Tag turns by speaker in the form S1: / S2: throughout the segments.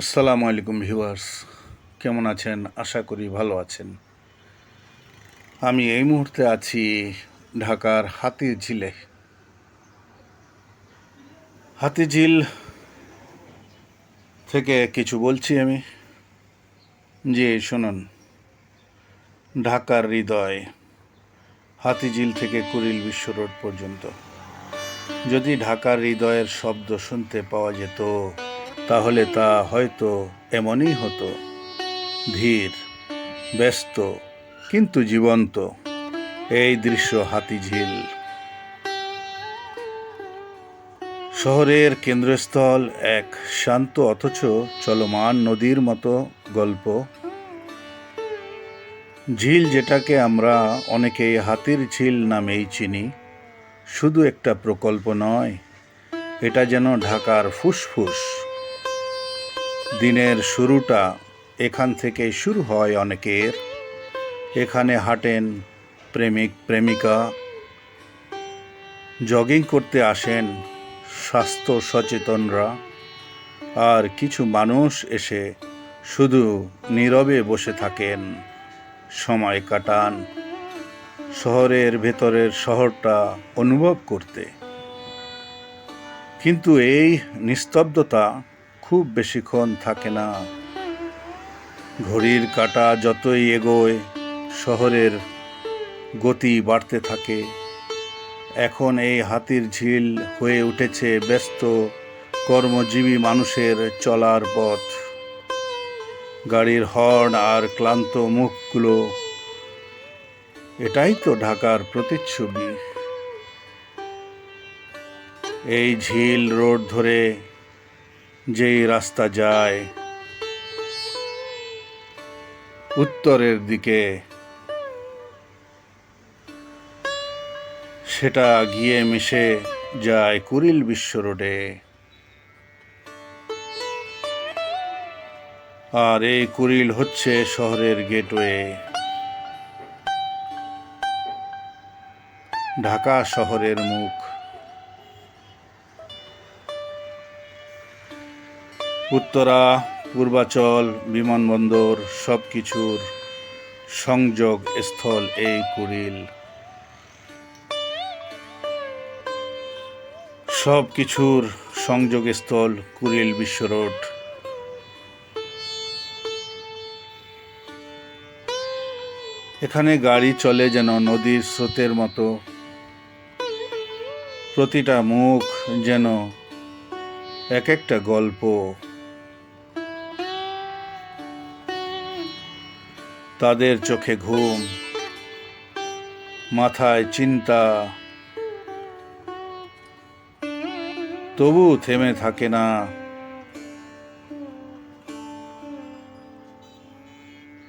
S1: আসসালামু আলাইকুম ভিউয়ার্স, কেমন আছেন? আশা করি ভালো আছেন। আমি এই মুহূর্তে আছি ঢাকার হাতির ঝিলে হাতিঝিল থেকে কিছু বলছি আমি। যে শুনুন। ঢাকার হৃদয় হাতিঝিল থেকে কুড়িল বিশ্ব রোড পর্যন্ত। যদি ঢাকার হৃদয়ের শব্দ শুনতে পাওয়া যেত তাহলে তা হয়তো এমনই হতো। ধীর, ব্যস্ত, কিন্তু জীবন্ত। এই দৃশ্য হাতিঝিল শহরের কেন্দ্রস্থল এক শান্ত অথচ চলমান নদীর মতো গল্প। ঝিল যেটাকে আমরা অনেকেই হাতির ঝিল নামেই চিনি, শুধু একটা প্রকল্প নয়, এটা যেন ঢাকার ফুসফুস। দিনের শুরুটা এখান থেকে শুরু হয় অনেকের। এখানে হাঁটেন প্রেমিক, প্রেমিকা, জগিং করতে আসেন স্বাস্থ্য সচেতনরা, আর কিছু মানুষ এসে শুধু নীরবে বসে থাকেন। সময় কাটান শহরের ভেতরের শহরটা অনুভব করতে। কিন্তু এই নিস্তব্ধতা খুব বেশিক্ষণ থাকে না। ঘড়ির কাঁটা যতই এগোয়, শহরের গতি বাড়তে থাকে। এখন এই হাতির ঝিল হয়ে উঠেছে ব্যস্ত, কর্মজীবী মানুষের চলার পথ। গাড়ির হর্ন আর ক্লান্ত মুখগুলো, এটাই তো ঢাকার প্রতিচ্ছবি। এই ঝিল রোড ধরে যেই রাস্তা যায়, উত্তরের দিকে, সেটা গিয়ে মিশে যায় কুরিল বিশ্ব রোডে। আর এই কুরিল হচ্ছে শহরের গেটওয়ে। ঢাকা শহরের মুখ। উত্তরা, পূর্বাচল, বিমানবন্দর সব কিছুর সংযোগ স্থল এই কুড়িল। সব কিছুর সংযোগ স্থল কুড়িল বিশ্ব রোড। এখানে গাড়ি চলে যেন নদীর স্রোতের মতো। প্রতিটা মুখ যেন এক একটা গল্প। তাদের চোখে ঘুম, মাথায় চিন্তা। তবু থেমে থাকে না।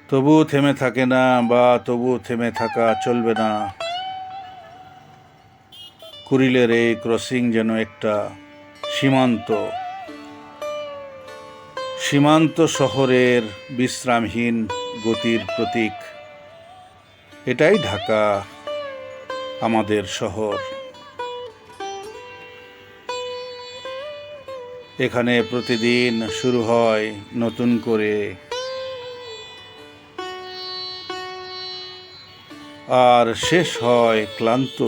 S1: তবু থেমে থাকে না বা তবু থেমে থাকা চলবে না। কুরিলের এই ক্রসিং যেন একটা সীমান্ত। সীমান্ত শহরের বিশ্রামহীন গতির প্রতীক। এটাই ঢাকা, আমাদের শহর। এখানে প্রতিদিন শুরু হয় নতুন করে। আর শেষ হয় ক্লান্ত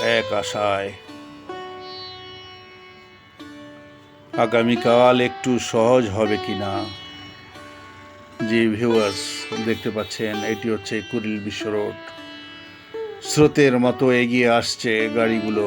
S1: এক আশায়। আগামীকাল একটু সহজ হবে কিনা? জি ভিউয়ার্স দেখতে পাচ্ছেন এটি হচ্ছে কুরিল বিশ্ব রোড। স্রোতের মতো এগিয়ে আসছে গাড়িগুলো।